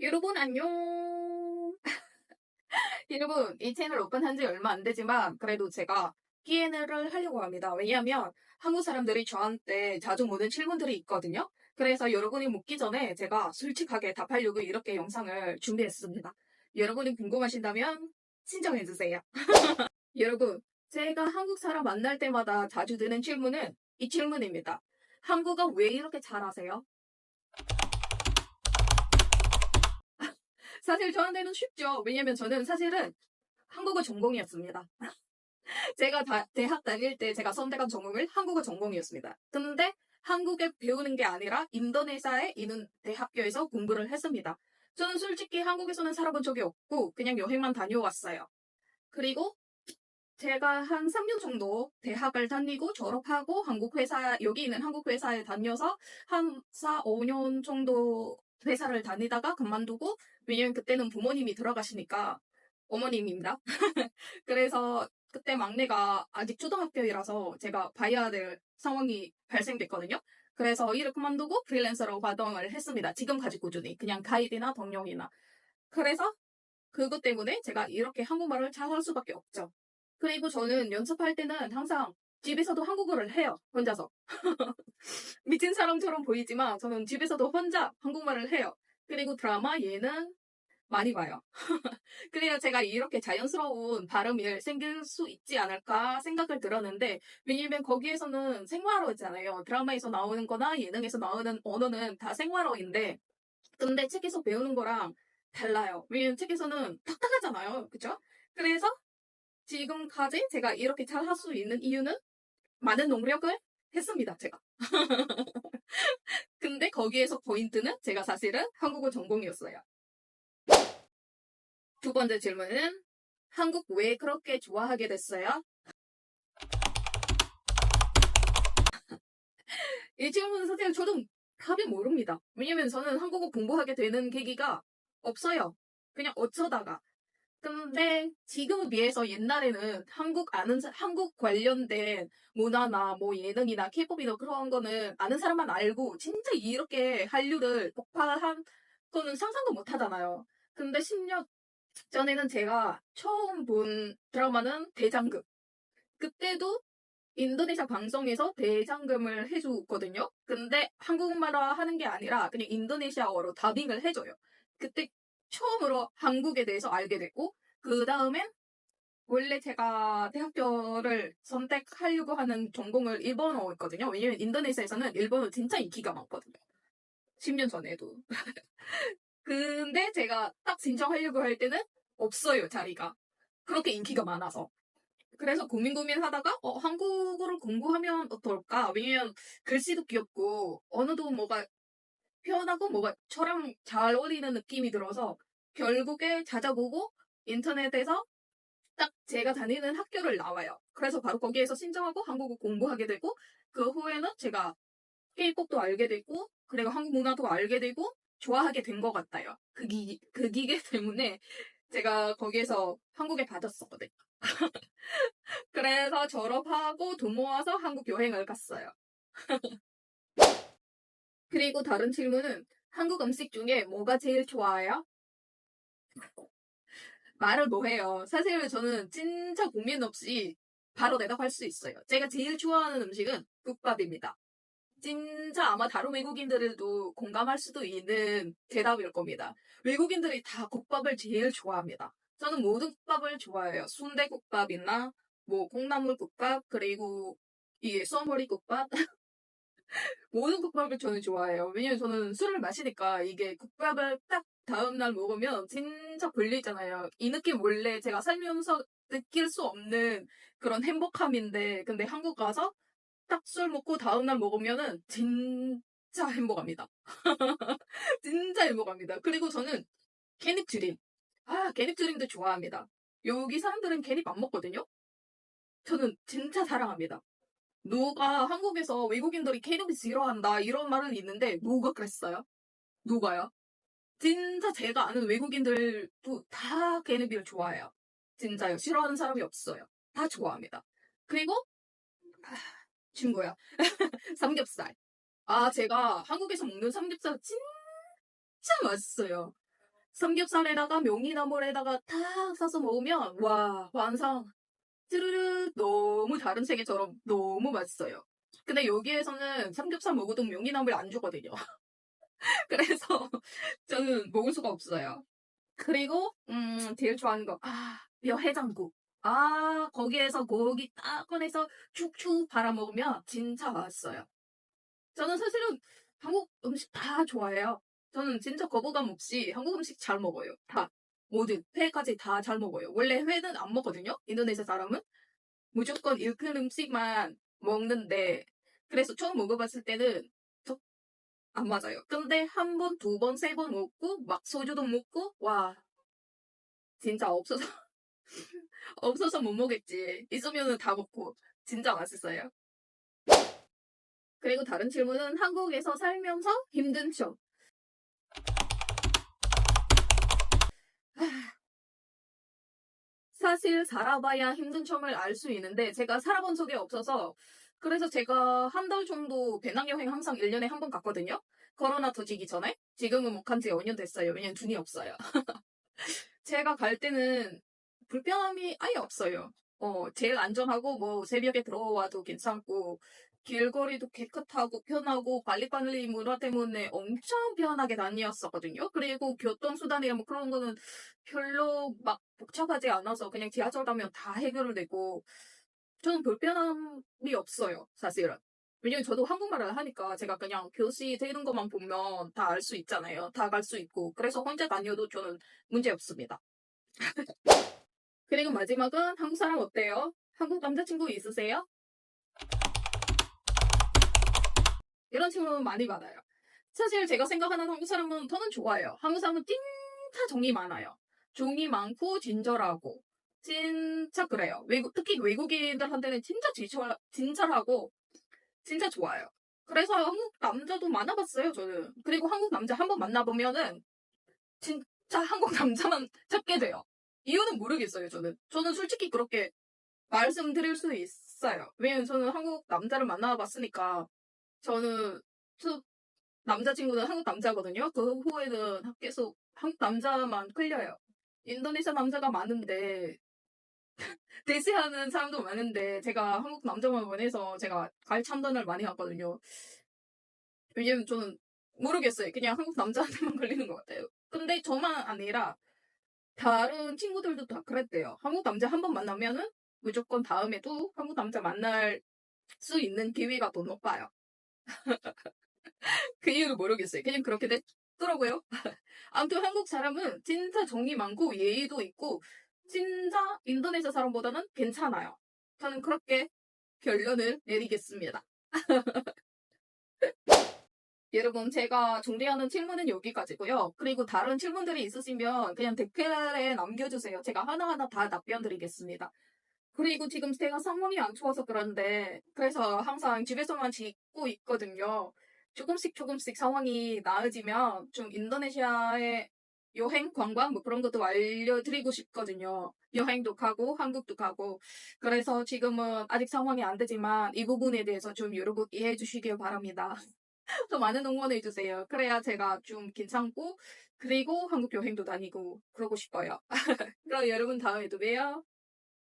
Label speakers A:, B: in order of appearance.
A: 여러분 안녕. 여러분 이 채널 오픈한 지 얼마 안 되지만 그래도 제가 Q&A를 하려고 합니다. 왜냐하면 한국 사람들이 저한테 자주 묻는 질문들이 있거든요. 그래서 여러분이 묻기 전에 제가 솔직하게 답하려고 이렇게 영상을 준비했습니다. 여러분이 궁금하신다면 신청해주세요. 여러분 제가 한국 사람 만날 때마다 자주 드는 질문은 이 질문입니다. 한국어 왜 이렇게 잘하세요? 사실 저한테는 쉽죠. 왜냐면 저는 사실은 한국어 전공이었습니다. 제가 다- 대학 다닐 때 제가 선택한 전공을 한국어 전공이었습니다. 근데 한국에 배우는 게 아니라 인도네시아에 있는 대학교에서 공부를 했습니다. 저는 솔직히 한국에서는 살아본 적이 없고 그냥 여행만 다녀왔어요. 그리고 제가 한 3년 정도 대학을 다니고 졸업하고 한국 회사, 여기 있는 한국 회사에 다녀서 한 4, 5년 정도 회사를 다니다가 그만두고 왜냐면 그때는 부모님이 들어가시니까 어머님입니다. 그래서 그때 막내가 아직 초등학교이라서 제가 봐야 될 상황이 발생됐거든요. 그래서 일을 그만두고 프리랜서로 활동을 했습니다. 지금까지 꾸준히 그냥 가이드나 동료이나. 그래서 그것 때문에 제가 이렇게 한국말을 잘할 수밖에 없죠. 그리고 저는 연습할 때는 항상 집에서도 한국어를 해요. 혼자서. 미친 사람처럼 보이지만 저는 집에서도 혼자 한국말을 해요. 그리고 드라마, 예능 많이 봐요. 그래야 제가 이렇게 자연스러운 발음이 생길 수 있지 않을까 생각을 들었는데, 왜냐면 거기에서는 생활어잖아요. 드라마에서 나오는 거나 예능에서 나오는 언어는 다 생활어인데, 근데 책에서 배우는 거랑 달라요. 왜냐면 책에서는 딱딱하잖아요. 그쵸? 그래서 지금까지 제가 이렇게 잘 할 수 있는 이유는 많은 노력을 했습니다, 제가. 근데 거기에서 포인트는 제가 사실은 한국어 전공이었어요. 두 번째 질문은 한국 왜 그렇게 좋아하게 됐어요? 이 질문은 사실 저도 답이 모릅니다. 왜냐면 저는 한국어 공부하게 되는 계기가 없어요. 그냥 어쩌다가. 근데 지금에 비해서 옛날에는 한국 아는 사- 한국 관련된 문화나 뭐 예능이나 케이팝이나 그런 거는 아는 사람만 알고 진짜 이렇게 한류를 폭발한 거는 상상도 못 하잖아요. 근데 10년 전에는 제가 처음 본 드라마는 대장금. 그때도 인도네시아 방송에서 대장금을 해주거든요. 근데 한국말로 하는 게 아니라 그냥 인도네시아어로 다빙을 해줘요. 그때 처음으로 한국에 대해서 알게 됐고, 그 다음엔 원래 제가 대학교를 선택하려고 하는 전공을 일본어였거든요. 왜냐면 인도네시아에서는 일본어 진짜 인기가 많거든요. 10년 전에도. 근데 제가 딱 신청하려고 할 때는 없어요, 자리가. 그렇게 인기가 많아서. 그래서 고민 고민하다가 어, 한국어를 공부하면 어떨까? 왜냐면 글씨도 귀엽고 언어도 뭐가 편하고 뭐가 저랑 잘 어울리는 느낌이 들어서 결국에 찾아보고 인터넷에서 딱 제가 다니는 학교를 나와요. 그래서 바로 거기에서 신청하고 한국어 공부하게 되고 그 후에는 제가 K-pop도 알게 되고 그리고 한국 문화도 알게 되고 좋아하게 된 것 같아요. 그, 기, 그 기계 때문에 제가 거기에서 한국에 받았었거든요. 그래서 졸업하고 돈 모아서 한국 여행을 갔어요. 그리고 다른 질문은 한국 음식 중에 뭐가 제일 좋아해요? 말을 뭐 해요. 사실 저는 진짜 고민 없이 바로 대답할 수 있어요. 제가 제일 좋아하는 음식은 국밥입니다. 진짜 아마 다른 외국인들도 공감할 수도 있는 대답일 겁니다. 외국인들이 다 국밥을 제일 좋아합니다. 저는 모든 국밥을 좋아해요. 순대국밥이나 뭐 콩나물국밥 그리고 이게 쏘머리 국밥 모든 국밥을 저는 좋아해요. 왜냐면 저는 술을 마시니까 이게 국밥을 딱 다음날 먹으면 진짜 걸리잖아요. 이 느낌 원래 제가 살면서 느낄 수 없는 그런 행복함인데 근데 한국 가서 딱 술 먹고 다음날 먹으면은 진짜 행복합니다. 진짜 행복합니다. 그리고 저는 게립튀림. 아, 게립튀림도 좋아합니다. 여기 사람들은 게립 안 먹거든요? 저는 진짜 사랑합니다. 누가 한국에서 외국인들이 게립이 싫어한다 이런 말은 있는데 누가 그랬어요? 누가요? 진짜 제가 아는 외국인들도 다 게립을 좋아해요. 진짜요. 싫어하는 사람이 없어요. 다 좋아합니다. 그리고 아, 친구야. 삼겹살. 아, 제가 한국에서 먹는 삼겹살 진짜 맛있어요. 삼겹살에다가 명이나물에다가 탁 싸서 먹으면 와 완성 찌르르 너무 다른 세계처럼 너무 맛있어요. 근데 여기에서는 삼겹살 먹어도 명이나물 안 주거든요. 그래서 저는 먹을 수가 없어요. 그리고 음 제일 좋아하는 거 아, 뼈 해장국. 아, 거기에서 고기 딱 꺼내서 축축 발아 먹으면 진짜 맛있어요. 저는 사실은 한국 음식 다 좋아해요. 저는 진짜 거부감 없이 한국 음식 잘 먹어요. 다. 모든 회까지 다 잘 먹어요. 원래 회는 안 먹거든요. 인도네시아 사람은 무조건 일큰 음식만 먹는데 그래서 처음 먹어봤을 때는 저- 안 맞아요. 근데 한 번, 두 번, 세 번 먹고 막 소주도 먹고 와 진짜 없어서 없어서 못 먹겠지. 있으면은 다 먹고 진짜 맛있어요. 그리고 다른 질문은 한국에서 살면서 힘든 점. 사실 살아봐야 힘든 점을 알 수 있는데 제가 살아본 적이 없어서 그래서 제가 한 달 정도 배낭여행 항상 1년에 한 번 갔거든요. 코로나 터지기 전에. 지금은 못 간 지 5년 됐어요. 왜냐면 돈이 없어요. 제가 갈 때는 불편함이 아예 없어요. 어, 제일 안전하고 뭐 새벽에 들어와도 괜찮고 길거리도 깨끗하고 편하고 빨리빨리 문화 때문에 엄청 편하게 다녔었거든요. 그리고 교통수단이나 뭐 그런 거는 별로 막 복잡하지 않아서 그냥 지하철 가면 다 해결을 되고 저는 불편함이 없어요, 사실은. 왜냐면 저도 한국말을 하니까 제가 그냥 교시 되는 것만 보면 다 알 수 있잖아요. 다 갈 수 있고. 그래서 혼자 다녀도 저는 문제 없습니다. 그리고 마지막은 한국 사람 어때요? 한국 남자친구 있으세요? 이런 질문 많이 받아요. 사실 제가 생각하는 한국 사람은 저는 좋아요. 한국 사람은 진짜 정이 많아요. 정이 많고 친절하고 진짜 그래요. 외국 특히 외국인들한테는 진짜 진절, 진절하고 진짜 좋아요. 그래서 한국 남자도 만나봤어요, 저는. 그리고 한국 남자 한 번 만나보면은 진짜 한국 남자만 찾게 돼요. 이유는 모르겠어요, 저는. 저는 솔직히 그렇게 말씀드릴 수 있어요. 왜냐면 저는 한국 남자를 만나봤으니까 저는 저 남자친구는 한국 남자거든요. 그 후에는 계속 한국 남자만 끌려요. 인도네시아 남자가 많은데 대시하는 사람도 많은데 제가 한국 남자만 원해서 제가 갈 참전을 많이 갔거든요. 왜냐면 저는 모르겠어요. 그냥 한국 남자한테만 걸리는 것 같아요. 근데 저만 아니라 다른 친구들도 다 그랬대요. 한국 남자 한 번 만나면은 무조건 다음에도 한국 남자 만날 수 있는 기회가 더 높아요. 그 이유를 모르겠어요. 그냥 그렇게 됐더라고요. 아무튼 한국 사람은 진짜 정이 많고 예의도 있고 진짜 인도네시아 사람보다는 괜찮아요. 저는 그렇게 결론을 내리겠습니다. 여러분, 제가 준비하는 질문은 여기까지고요. 그리고 다른 질문들이 있으시면 그냥 댓글에 남겨주세요. 제가 하나하나 다 답변 드리겠습니다. 그리고 지금 제가 상황이 안 좋아서 그런데, 그래서 항상 집에서만 짓고 있거든요. 조금씩 조금씩 상황이 나아지면 좀 인도네시아의 여행, 관광 뭐 그런 것도 알려드리고 싶거든요. 여행도 가고 한국도 가고 그래서 지금은 아직 상황이 안 되지만 이 부분에 대해서 좀 여러분 이해해 주시길 바랍니다. 더 많은 응원해 주세요. 그래야 제가 좀 괜찮고 그리고 한국 여행도 다니고 그러고 싶어요. 그럼 여러분 다음에 또 봬요.